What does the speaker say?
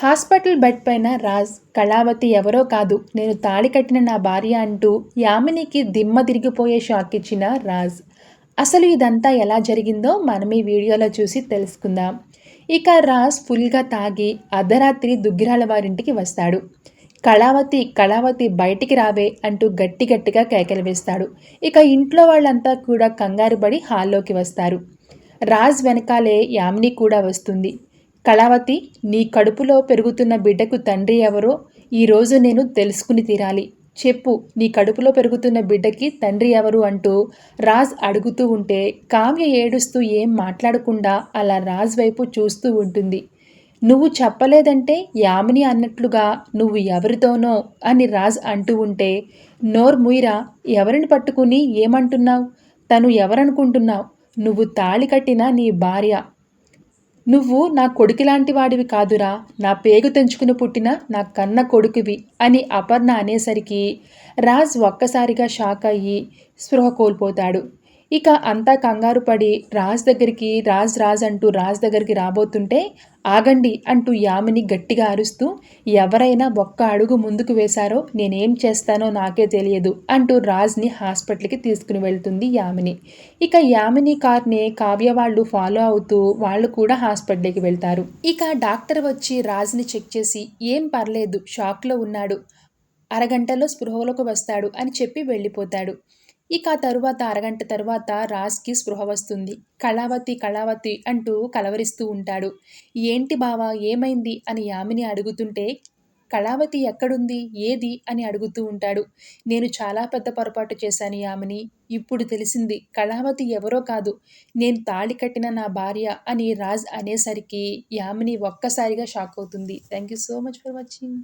Hospital bed పైన రాజ్ కళావతి ఎవరో కాదు నేను తాళి కట్టిన నా భార్య అంటూ యామినికి దిమ్మ తిరిగిపోయే షాక్ ఇచ్చిన రాజ్. అసలు ఇదంతా ఎలా జరిగిందో మనం ఈ వీడియోలో చూసి తెలుసుకుందాం. ఇక రాజ్ ఫుల్గా తాగి అర్ధరాత్రి దుగ్గిరాల వారింటికి వస్తాడు. కళావతి కళావతి బయటికి రావే అంటూ గట్టి గట్టిగా కేకలు వేస్తాడు. ఇక ఇంట్లో వాళ్ళంతా కూడా కంగారు పడి హాల్లోకి వస్తారు. రాజ్ వెనకాలే యామిని కూడా వస్తుంది. కళావతి నీ కడుపులో పెరుగుతున్న బిడ్డకు తండ్రి ఎవరో ఈరోజు నేను తెలుసుకుని తీరాలి. చెప్పు నీ కడుపులో పెరుగుతున్న బిడ్డకి తండ్రి ఎవరు అంటూ రాజ్ అడుగుతూ ఉంటే కావ్య ఏడుస్తూ ఏం మాట్లాడకుండా అలా రాజ్ వైపు చూస్తూ ఉంటుంది. నువ్వు చెప్పలేదంటే యామిని అన్నట్లుగా నువ్వు ఎవరితోనో అని రాజ్ అంటూ ఉంటే నోర్ ముయిరా ఎవరిని పట్టుకుని ఏమంటున్నావు? తను ఎవరనుకుంటున్నావు? నువ్వు తాళి కట్టిన నీ భార్య నువ్వు నా కొడుకులాంటి వాడివి కాదురా. నా పేగు తెంచుకుని పుట్టిన నా కన్న కొడుకువి అని అపర్ణ అనేసరికి రాజ్ ఒక్కసారిగా షాక్ అయ్యి స్పృహ కోల్పోతాడు. ఇక అంతా కంగారు పడి రాజ్ దగ్గరికి రాజ్ రాజ్ అంటూ రాజ్ దగ్గరికి రాబోతుంటే ఆగండి అంటూ యామిని గట్టిగా అరుస్తూ ఎవరైనా ఒక్క అడుగు ముందుకు వేశారో నేనేం చేస్తానో నాకే తెలియదు అంటూ రాజ్ని హాస్పిటల్కి తీసుకుని వెళ్తుంది యామిని. ఇక యామిని కార్ని కావ్య వాళ్ళు ఫాలో అవుతూ వాళ్ళు కూడా హాస్పిటల్కి వెళ్తారు. ఇక డాక్టర్ వచ్చి రాజ్ని చెక్ చేసి ఏం పర్లేదు షాక్లో ఉన్నాడు. అరగంటలో స్పృహలోకి వస్తాడు అని చెప్పి వెళ్ళిపోతాడు. ఇక తరువాత అరగంట తరువాత రాజ్కి స్పృహ వస్తుంది. కళావతి కళావతి అంటూ కలవరిస్తూ ఉంటాడు. ఏంటి బావా ఏమైంది? అని యామిని అడుగుతుంటే కళావతి ఎక్కడుంది? ఏది? అని అడుగుతూ ఉంటాడు. నేను చాలా పెద్ద పొరపాటు చేశాను యామిని. ఇప్పుడు తెలిసింది కళావతి ఎవరో కాదు. నేను తాళి కట్టిన నా భార్య అని రాజ్ అనేసరికి యామిని ఒక్కసారిగా షాక్ అవుతుంది. Thank you so much for watching.